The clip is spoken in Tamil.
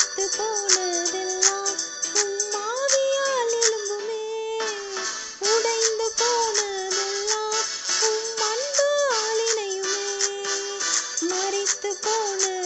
செத்து போனதெல்லாம் உம்மாவியால் எலும்புமே உடைந்து போனதெல்லாம் உம் அன்பால் இணையுமே. மறித்து போன